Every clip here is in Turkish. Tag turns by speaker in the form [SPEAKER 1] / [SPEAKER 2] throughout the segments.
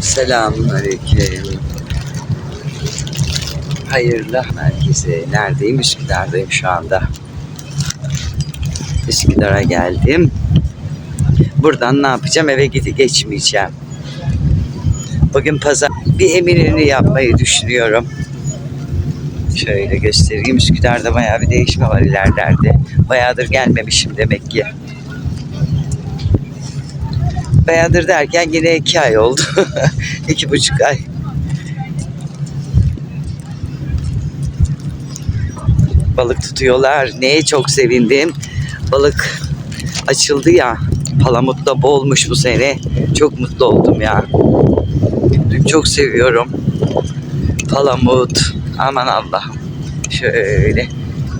[SPEAKER 1] Selamünaleyküm. Hayırlı merkezi. Neredeyim? Üsküdar'dayım şu anda. Üsküdar'a geldim. Buradan ne yapacağım? Eve gidip geçmeyeceğim. Bugün pazar bir eminönü yapmayı düşünüyorum. Şöyle göstereyim. Üsküdar'da bayağı bir değişme var ilerlerde. Bayağıdır gelmemişim demek ki. Bayağıdır derken yine iki ay oldu. iki buçuk ay. Balık tutuyorlar. Neye çok sevindim. Balık açıldı ya. Palamut da bolmuş bu sene. Çok mutlu oldum ya. Çok seviyorum. Palamut. Aman Allah'ım. Şöyle.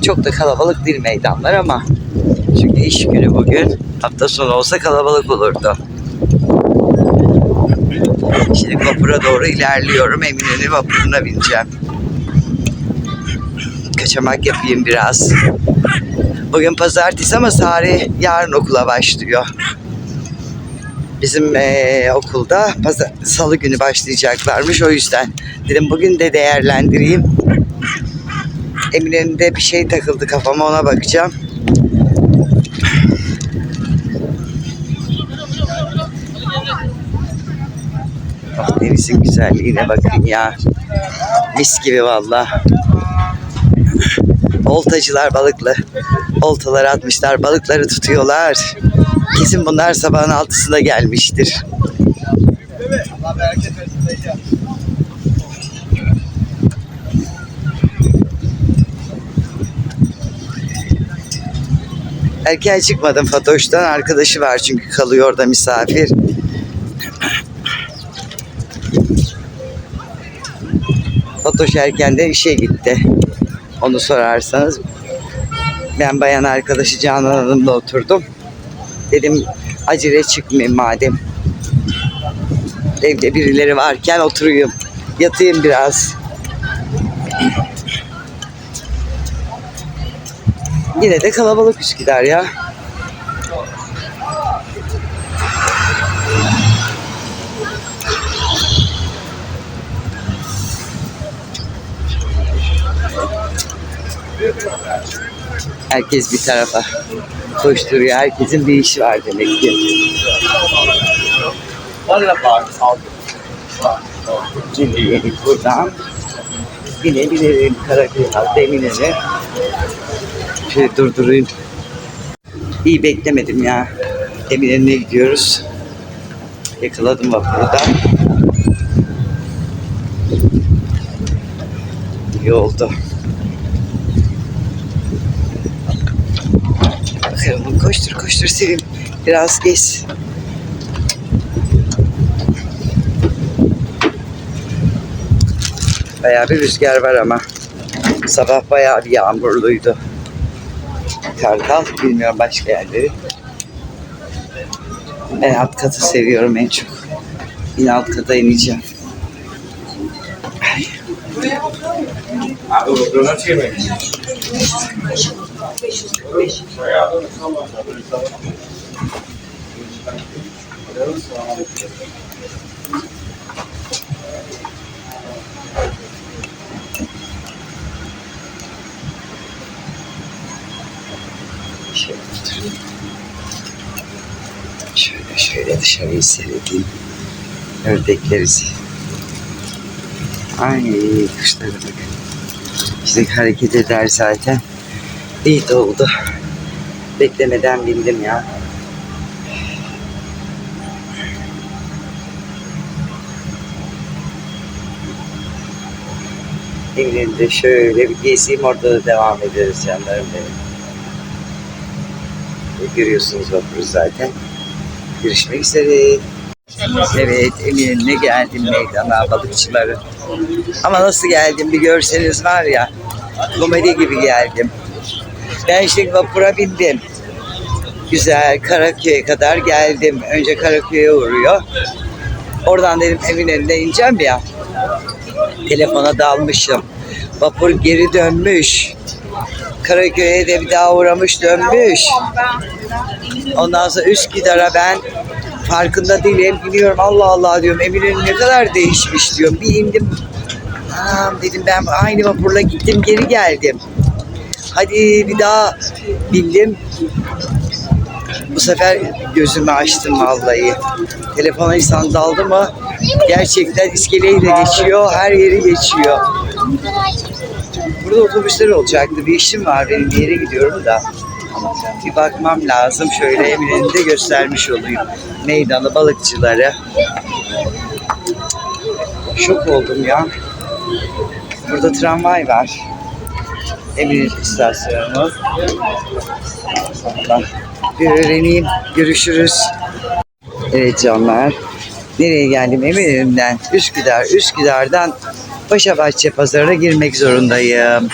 [SPEAKER 1] Çok da kalabalık değil meydanlar ama çünkü iş günü bugün. Hafta sonu olsa kalabalık olurdu. Şimdi vapura doğru ilerliyorum. Eminönü vapuruna bineceğim. Kaçamak yapayım biraz. Bugün pazartesi ama Sari yarın okula başlıyor. Bizim eee, okulda pazar, salı günü başlayacaklarmış o yüzden. Dedim bugün de değerlendireyim. Eminönü'nde bir şey takıldı kafama ona bakacağım. Denizin güzelliğine bakın ya. Mis gibi valla. Oltacılar balıklı. Oltaları atmışlar, balıkları tutuyorlar. Kesin bunlar sabahın altısında gelmiştir. Erken çıkmadım Fatoş'tan. Arkadaşı var çünkü kalıyor orada misafir. Fatoş erkenden işe gitti. Onu sorarsanız. Ben bayan arkadaşı Canan Hanım'la oturdum. Dedim acele çıkmayayım madem. Evde birileri varken oturayım. Yatayım biraz. Yine de kalabalık Üsküdar ya. Herkes bir tarafa koşturuyor. Herkesin bir işi var demek ki. Şimdi buradan binebilirim Karaköy halde Eminönü. Şöyle durdurayım. İyi beklemedim ya. Eminönü'ne gidiyoruz. Yakaladım vapurda. İyi oldu. Bakalım koştur koştur Sevim. Biraz gez. Bayağı bir rüzgar var ama. Sabah bayağı bir yağmurluydu. Kartal bilmiyorum başka yerleri. Ben alt katı seviyorum en çok. Yine alt kata ineceğim. Ay. Şöyle oturayım. Şöyle şöyle dışarıyı seyredeyim. Ördekleri Ay kuşlara bakın. İşte hareket eder zaten. İyi de oldu. Beklemeden bindim ya. Eminönü'nde şöyle bir gezeyim orada da devam ederiz canlarım benim. E, Görüyorsunuz vapuru zaten. Görüşmek üzere. Evet Eminönü'ne geldim meydana balıkçıların. Ama nasıl geldim bir görseniz var ya komedi gibi geldim. Ben işte vapura bindim. Güzel Karaköy'e kadar geldim. Önce Karaköy'e uğruyor. Oradan dedim Eminönü'ne ineceğim ya. Telefona dalmışım. Vapur geri dönmüş. Karaköy'e de bir daha uğramış dönmüş. Ondan sonra Üsküdar'a ben farkında değilim. Biniyorum Allah Allah diyorum. Emir'in ne kadar değişmiş diyorum. Bir indim. Aa, dedim ben aynı vapurla gittim geri geldim. Hadi bir daha bindim. Bu sefer gözümü açtım vallahi. Telefona insan daldı mı gerçekten iskeleyi de geçiyor, her yeri geçiyor. Burada otobüsler olacaktı. Bir işim var benim bir yere gidiyorum da. Bir bakmam lazım. Şöyle Emine'ni de göstermiş olayım. Meydanı, balıkçıları. Şok oldum ya. Burada tramvay var. Emine istasyonu. Allah. Bir öğreneyim. Görüşürüz. Evet canlar. Nereye geldim? Eminönü'nden Üsküdar. Üsküdar'dan Paşabahçe pazarına girmek zorundayım.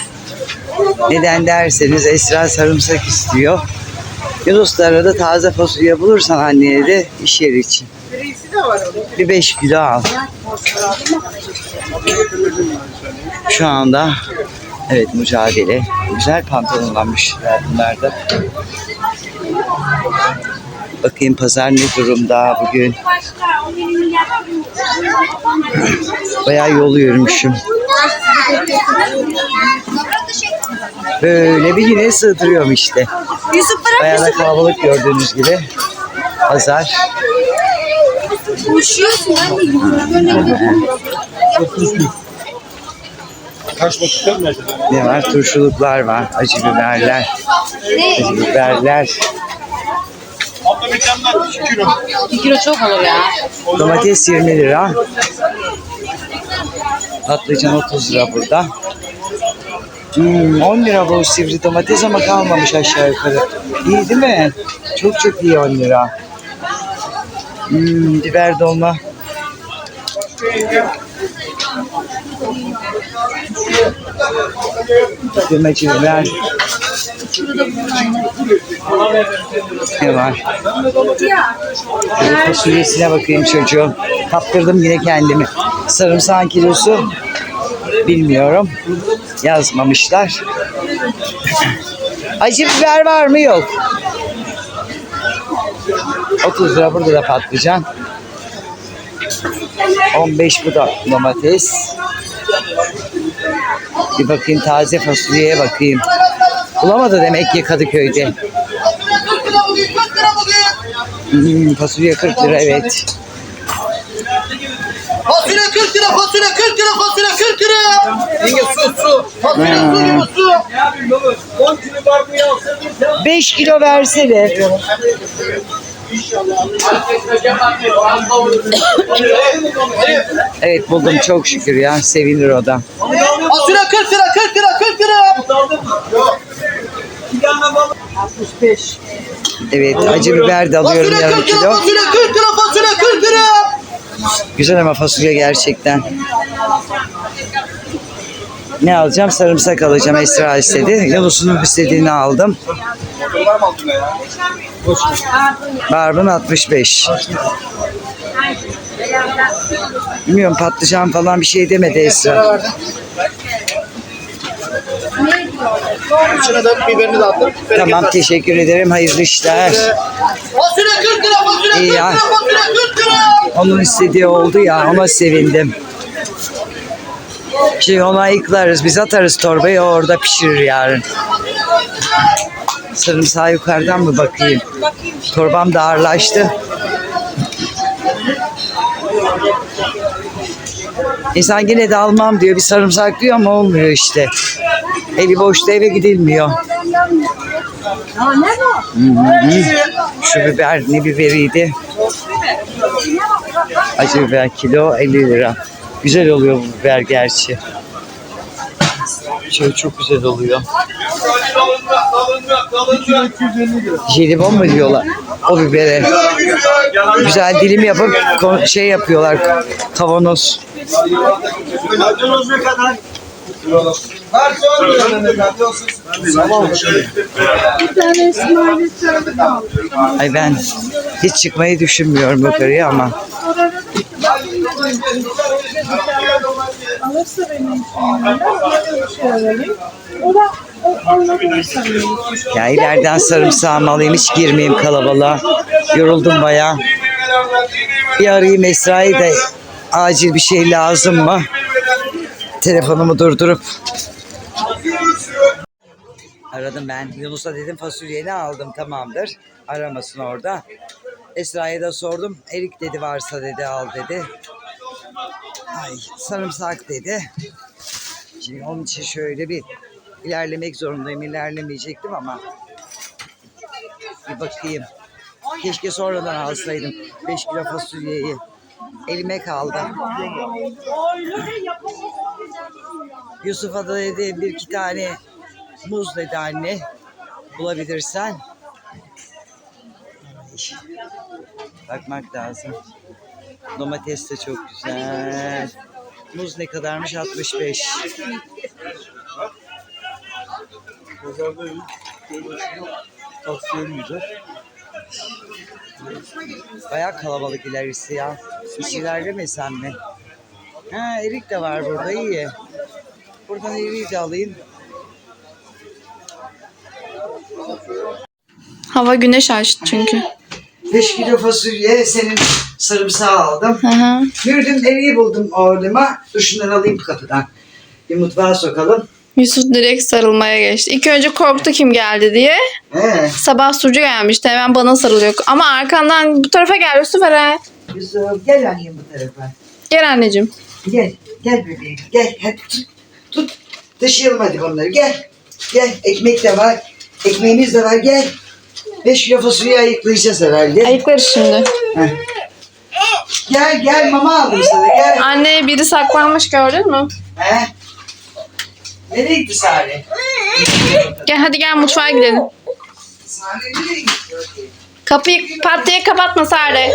[SPEAKER 1] Neden derseniz Esra sarımsak istiyor. Yunuslara da taze fasulye bulursan anneye de iş yeri için. Bir 5 kilo al. Şu anda evet mücadele. Güzel pantolonlanmış bunlar da. Bakayım pazar ne durumda bugün. Bayağı yol yürümüşüm. Böyle bir güne sığdırıyorum işte.
[SPEAKER 2] Yusuf bırak
[SPEAKER 1] Bayağı da kalabalık gördüğünüz gibi. Pazar.
[SPEAKER 3] Acaba?
[SPEAKER 1] Ne var? Turşuluklar var. Acı biberler. Acı biberler.
[SPEAKER 3] Abla mükemmel 2 kilo.
[SPEAKER 2] 2 kilo çok olur ya.
[SPEAKER 1] Domates 20 lira. Patlıcan 30 lira burada. Hmm, 10 lira bu sivri domates ama kalmamış aşağı yukarı. İyi değil mi? Çok çok iyi 10 lira. Hmm, biber dolma. Kırmacı biber. Ne var? Şöyle fasulyesine bakayım çocuğum. Kaptırdım yine kendimi. Sarımsağın kilosu bilmiyorum. Yazmamışlar. Acı biber var mı? Yok. 30 lira burada da patlıcan. 15 bu da domates. Bir bakayım taze fasulyeye bakayım. Bulamadı demek ki Kadıköy'de. Hmm, fasulye 40 lira evet.
[SPEAKER 4] Fasulye 40 lira, fasulye 40 lira, fasulye 40 lira. Yenge su su. Fasulye su gibi su. 10 kilo barbunya alsın.
[SPEAKER 1] 5 kilo versene. Evet buldum çok şükür ya. Sevinir o da.
[SPEAKER 4] Fasulye 40 lira, 40 lira, 40 lira.
[SPEAKER 1] Evet acı biber de alıyorum yarım
[SPEAKER 4] 40 lira,
[SPEAKER 1] kilo.
[SPEAKER 4] fasulye 40 lira, fasulye 40 lira.
[SPEAKER 1] Güzel ama fasulye gerçekten. Ne alacağım? Sarımsak alacağım. Esra istedi. Yunus'un istediğini aldım. Barbun 65. Bilmiyorum patlıcan falan bir şey demedi Esra.
[SPEAKER 4] Şuna da biberini de attım.
[SPEAKER 1] Tamam teşekkür ederim. Hayırlı işler.
[SPEAKER 4] Fasulye 40 lira, fasulye 40
[SPEAKER 1] İyi ya.
[SPEAKER 4] lira, fasulye 40 lira.
[SPEAKER 1] Onun istediği oldu ya ona sevindim. Şey onu ayıklarız. Biz atarız torbayı orada pişirir yarın. Sarımsağı yukarıdan mı bakayım? Torbam da ağırlaştı. İnsan yine de almam diyor. Bir sarımsak diyor ama olmuyor işte. Eli boşta eve gidilmiyor. Hı hı. Şu biber ne biberiydi? Acı biber kilo 50 lira. Güzel oluyor bu biber gerçi. Şöyle çok güzel oluyor. Jelibon mu diyorlar o bibere? Güzel dilim yapıp şey yapıyorlar kavanoz. Ay ben hiç çıkmayı düşünmüyorum yukarıya ama.
[SPEAKER 5] Alırsa bir şey. O da.
[SPEAKER 1] Ya ileriden sarımsağımı alayım hiç girmeyeyim kalabalığa. Yoruldum bayağı. Bir arayayım Esra'yı da acil bir şey lazım mı? Telefonumu durdurup aradım ben. Yunus'a dedim fasulyeni aldım tamamdır. Aramasın orada. Esra'ya da sordum. Erik dedi varsa dedi al dedi. Ay sarımsak dedi. Şimdi onun için şöyle bir ilerlemek zorundayım. İlerlemeyecektim ama bir bakayım. Keşke sonradan alsaydım. 5 kilo fasulyeyi. Elime kaldı. Yusuf'a da dedi bir iki tane muz dedi anne. Bulabilirsen. Bakmak lazım. Domates de çok güzel. Muz ne kadarmış? 65.
[SPEAKER 3] Pazarda iyi. Tavsiye edeceğiz.
[SPEAKER 1] Bayağı kalabalık ilerisi ya. Hiç ilerlemesem mi? Ha erik de var burada iyi. Buradan eriği de alayım.
[SPEAKER 6] Hava güneş açtı çünkü.
[SPEAKER 1] 5 kilo fasulye senin sarımsağı aldım.
[SPEAKER 6] Hı hı.
[SPEAKER 1] Gördüm eriği buldum orduma. Dur şunları alayım kapıdan. Bir mutfağa sokalım.
[SPEAKER 6] Yusuf direkt sarılmaya geçti. İlk önce korktu kim geldi diye.
[SPEAKER 1] He.
[SPEAKER 6] Sabah sucu gelmişti. Hemen bana sarılıyor. Ama arkandan bu tarafa gel Yusuf Eren.
[SPEAKER 1] Yusuf gel annem bu tarafa.
[SPEAKER 6] Gel anneciğim.
[SPEAKER 1] Gel. Gel bebeğim. Gel. Hadi tut. Tut. Taşıyalım hadi bunları. Gel. Gel. Ekmek de var. Ekmeğimiz de var. Gel. 5 kilo fasulye ayıklayacağız herhalde.
[SPEAKER 6] Ayıklar şimdi.
[SPEAKER 1] Heh. Gel gel mama aldım sana gel.
[SPEAKER 6] Anne biri saklanmış gördün mü?
[SPEAKER 1] He? Nereye gitti Sare?
[SPEAKER 6] Gel hadi gel mutfağa gidelim.
[SPEAKER 1] Sare nereye gitti?
[SPEAKER 6] Kapıyı pat diye kapatma Sare.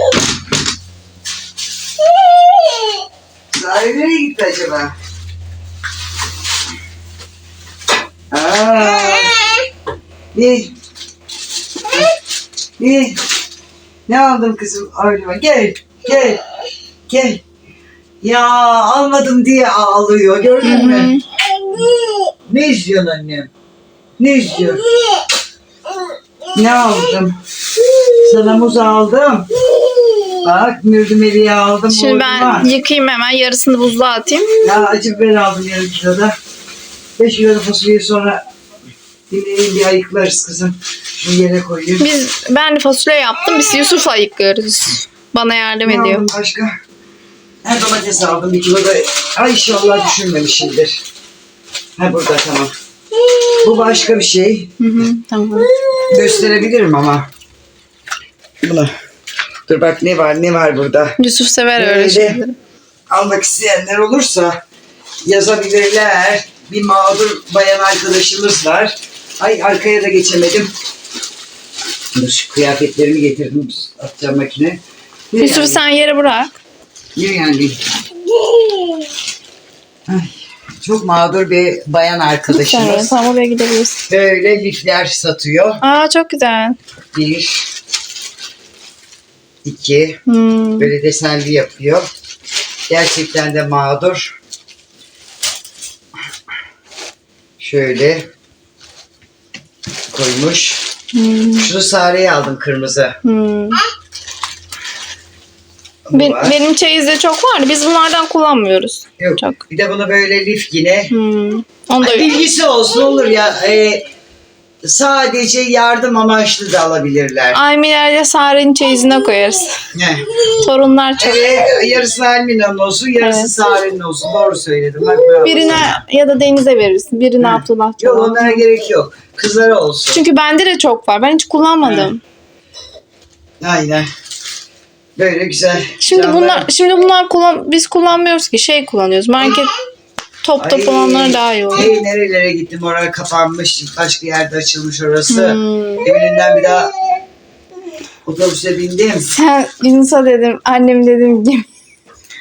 [SPEAKER 1] Sare nereye gitti acaba? Aa. Bir. Bir. Ne aldın kızım? Orada gel. Gel. Gel. Ya almadım diye ağlıyor. Gördün mü? Ne istiyorsun annem? Ne istiyorsun? Ne aldım? Sana muz aldım. Bak mürdümeliği aldım.
[SPEAKER 6] Şimdi ben
[SPEAKER 1] oğluma.
[SPEAKER 6] yıkayayım hemen yarısını buzluğa atayım.
[SPEAKER 1] Ya acı biber aldım yarım kiloda. Beş kilo da fasulyeyi sonra dinleyin bir ayıklarız kızım. Şu yere koyayım.
[SPEAKER 6] Biz ben fasulye yaptım. Biz Yusuf'la yıkıyoruz. Bana yardım
[SPEAKER 1] Ne
[SPEAKER 6] ediyor.
[SPEAKER 1] başka? Ha domates aldım bir kilo da. Ay inşallah düşünmemişimdir. Ha burada tamam. Bu başka bir şey.
[SPEAKER 6] Hı hı, tamam.
[SPEAKER 1] Gösterebilirim ama. Bunu. Dur bak ne var ne var burada.
[SPEAKER 6] Yusuf sever öyle
[SPEAKER 1] Böyle.
[SPEAKER 6] şeyleri.
[SPEAKER 1] almak isteyenler olursa yazabilirler. Bir mağdur bayan arkadaşımız var. Ay arkaya da geçemedim. Şu kıyafetlerimi getirdim atacağım makine. Ne
[SPEAKER 6] Yusuf
[SPEAKER 1] yani?
[SPEAKER 6] sen yere bırak.
[SPEAKER 1] Ne yani? Ay, çok mağdur bir bayan arkadaşımız.
[SPEAKER 6] tamam oraya gidebiliriz.
[SPEAKER 1] Böyle lifler satıyor.
[SPEAKER 6] Aa çok güzel.
[SPEAKER 1] Bir, iki,
[SPEAKER 6] Hmm.
[SPEAKER 1] Böyle desenli yapıyor. Gerçekten de mağdur. Şöyle koymuş.
[SPEAKER 6] Hmm.
[SPEAKER 1] Şunu Sare'ye aldım kırmızı.
[SPEAKER 6] Hmm. Ben-
[SPEAKER 1] var.
[SPEAKER 6] benim çeyizde çok vardı. Biz bunlardan kullanmıyoruz.
[SPEAKER 1] Yok.
[SPEAKER 6] çok.
[SPEAKER 1] Bir de bunu böyle lif yine.
[SPEAKER 6] Hmm. Onu da
[SPEAKER 1] Ay, bilgisi olsun olur ya. e, sadece yardım amaçlı da alabilirler.
[SPEAKER 6] Aymiler'le Sare'nin çeyizine koyarız.
[SPEAKER 1] Ne?
[SPEAKER 6] Torunlar çok.
[SPEAKER 1] Evet, yarısı Almina'nın olsun, yarısı
[SPEAKER 6] Evet.
[SPEAKER 1] Sare'nin olsun. Doğru söyledim. Bak, bravo
[SPEAKER 6] Birine
[SPEAKER 1] sana.
[SPEAKER 6] ya da Deniz'e verirsin. Birine Abdullah.
[SPEAKER 1] Yok
[SPEAKER 6] falan.
[SPEAKER 1] onlara gerek yok. Kızlara olsun.
[SPEAKER 6] Çünkü bende de çok var. Ben hiç kullanmadım.
[SPEAKER 1] Aynen. Böyle güzel.
[SPEAKER 6] Şimdi
[SPEAKER 1] canlar.
[SPEAKER 6] bunlar şimdi bunlar kullan biz kullanmıyoruz ki şey kullanıyoruz. Market top top
[SPEAKER 1] Ay,
[SPEAKER 6] olanlar daha iyi oluyor.
[SPEAKER 1] Hey, nerelere gittim oraya kapanmış. Başka yerde açılmış orası.
[SPEAKER 6] Hmm.
[SPEAKER 1] Evininden bir daha otobüse bindim.
[SPEAKER 6] Sen Yunus'a dedim, annem dedim gemi.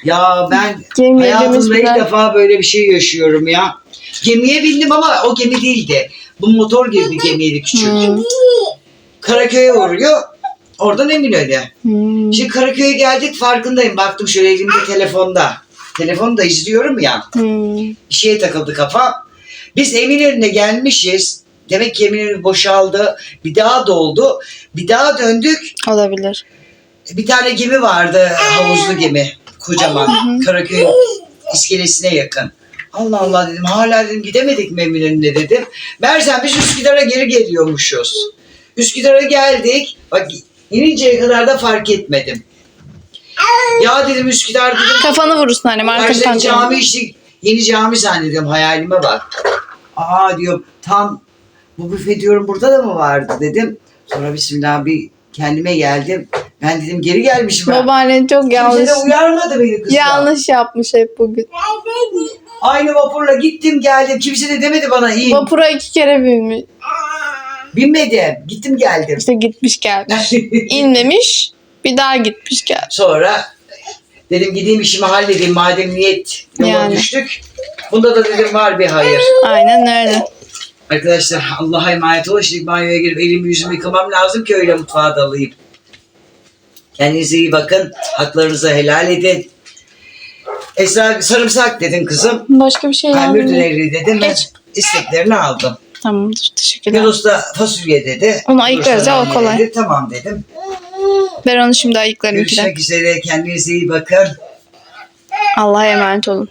[SPEAKER 1] Ya ben
[SPEAKER 6] Gemiye
[SPEAKER 1] hayatımda ilk defa böyle bir şey yaşıyorum ya. Gemiye bindim ama o gemi değildi. Bu motor gibi bir gemiydi küçük.
[SPEAKER 6] Hmm.
[SPEAKER 1] Karaköy'e uğruyor. Oradan Eminönü'ne.
[SPEAKER 6] Hmm.
[SPEAKER 1] Şimdi Karaköy'e geldik farkındayım. Baktım şöyle elimde telefonda. Telefonu da izliyorum ya.
[SPEAKER 6] Hmm.
[SPEAKER 1] bir şeye takıldı kafa. Biz Eminönü'ne gelmişiz. Demek ki Eminönü boşaldı. Bir daha doldu. Bir daha döndük.
[SPEAKER 6] Olabilir.
[SPEAKER 1] bir tane gemi vardı havuzlu gemi kocaman Karaköy iskelesine yakın. Allah Allah dedim hala dedim gidemedik mi Eminönü'ne dedim. Meğersem biz Üsküdar'a geri geliyormuşuz. Üsküdar'a geldik. Bak ininceye kadar da fark etmedim. Ya dedim Üsküdar dedim.
[SPEAKER 6] Kafanı vurursun annem arka
[SPEAKER 1] Karşıdaki cami işte yeni cami zannediyorum hayalime bak. Aa diyorum tam bu büfe diyorum burada da mı vardı dedim. Sonra bismillah bir kendime geldim. Ben dedim geri gelmişim. ben.
[SPEAKER 6] Babaannen çok
[SPEAKER 1] Kimse
[SPEAKER 6] yanlış.
[SPEAKER 1] de uyarmadı beni kızlar.
[SPEAKER 6] Yanlış yapmış hep bugün.
[SPEAKER 1] Aynı vapurla gittim geldim. Kimse de demedi bana in.
[SPEAKER 6] Vapura iki kere binmiş.
[SPEAKER 1] Binmedim. Gittim geldim.
[SPEAKER 6] İşte gitmiş gelmiş. İnmemiş. Bir daha gitmiş gelmiş.
[SPEAKER 1] Sonra dedim gideyim işimi halledeyim madem niyet yola
[SPEAKER 6] Yani.
[SPEAKER 1] düştük. Bunda da dedim var bir hayır.
[SPEAKER 6] Aynen öyle.
[SPEAKER 1] Arkadaşlar Allah'a emanet olun. Şimdi banyoya girip elimi yüzümü yıkamam lazım ki öyle mutfağa dalayım. Kendinize iyi bakın. Haklarınızı helal edin. Esra sarımsak dedin kızım.
[SPEAKER 6] Başka bir şey lazım değil.
[SPEAKER 1] mürdüneri dedim. Ben
[SPEAKER 6] Geç.
[SPEAKER 1] isteklerini aldım.
[SPEAKER 6] Tamamdır. Teşekkürler.
[SPEAKER 1] Yunus da fasulye dedi.
[SPEAKER 6] Onu ayıklarız ya, o kolay.
[SPEAKER 1] dedi. Tamam dedim.
[SPEAKER 6] Ben onu şimdi ayıklarım
[SPEAKER 1] Görüşmek üzere. Kendinize iyi bakın.
[SPEAKER 6] Allah'a emanet olun.